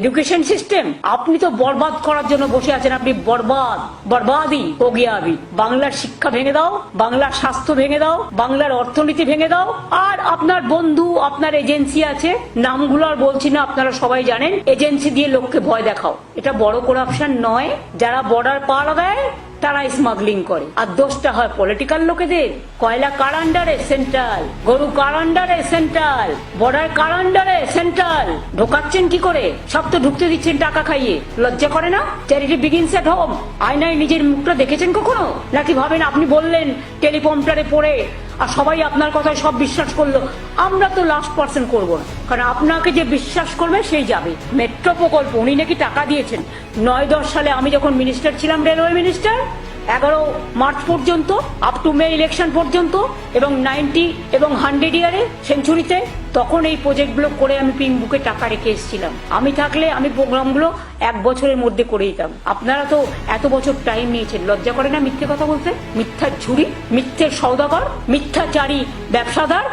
Education system আপনি তো বরবাদ করার জন্য বসে আছেন, আপনি বরবাদ, বরবাদই ওগিয়াবি বাংলার শিক্ষা ভেঙে দাও, বাংলার স্বাস্থ্য ভেঙে দাও, বাংলার অর্থনীতি ভেঙে দাও, আর আপনার বন্ধু, আপনার এজেন্সি আছে, নামগুলো আর বলছি না, আপনারা সবাই জানেন, এজেন্সি দিয়ে লোককে ভয় দেখাও। এটা বড় করাপশন নয়, যারা বর্ডার পাড়া দেয় তারা স্মাগলিং করে। আর দোষটা হয় পলিটিক্যাল লোকেদের। কয়লা কার আন্ডারে সেন্ট্রাল গরু কার আন্ডারে সেন্ট্রাল বর্ডার কার আন্ডারে সেন্ট্রাল ঢোকাচ্ছেন কি করে? সব তো ঢুকতে দিচ্ছেন টাকা খাইয়ে। লজ্জা করে না? চ্যারিটি বিগিনস এট হোম আয়নায় নিজের মুখটা দেখেছেন কখনো? নাকি ভাবেন আপনি বললেন টেলিপম্পটারে পড়ে আর সবাই আপনার কথায় সব বিশ্বাস করল। আমরা তো লাস্ট পার্সেন্ট করব না। কারণ আপনাকে যে বিশ্বাস করবে, সেই যাবে। মেট্রো প্রকল্প, উনি নাকি টাকা দিয়েছেন। নয় দশ সালে আমি যখন মিনিস্টার ছিলাম রেলওয়ে মিনিস্টার এগারো মার্চ পর্যন্ত আপ টু মে ইলেকশন পর্যন্ত, এবং নাইনটি এবং হান্ড্রেড ইয়ারে সেঞ্চুরিতে তখন এই প্রজেক্টগুলো করে আমি পিঙ্ক বুকে টাকা রেখে এসেছিলাম। আমি থাকলে আমি প্রোগ্রামগুলো এক বছরের মধ্যে করে দিতাম। আপনারা তো এত বছর টাইম নিয়েছেন, লজ্জা করে না মিথ্যে কথা বলতে? মিথ্যার ঝুড়ি, মিথ্যের সৌদাগর মিথ্যাচারী, ব্যবসাদার।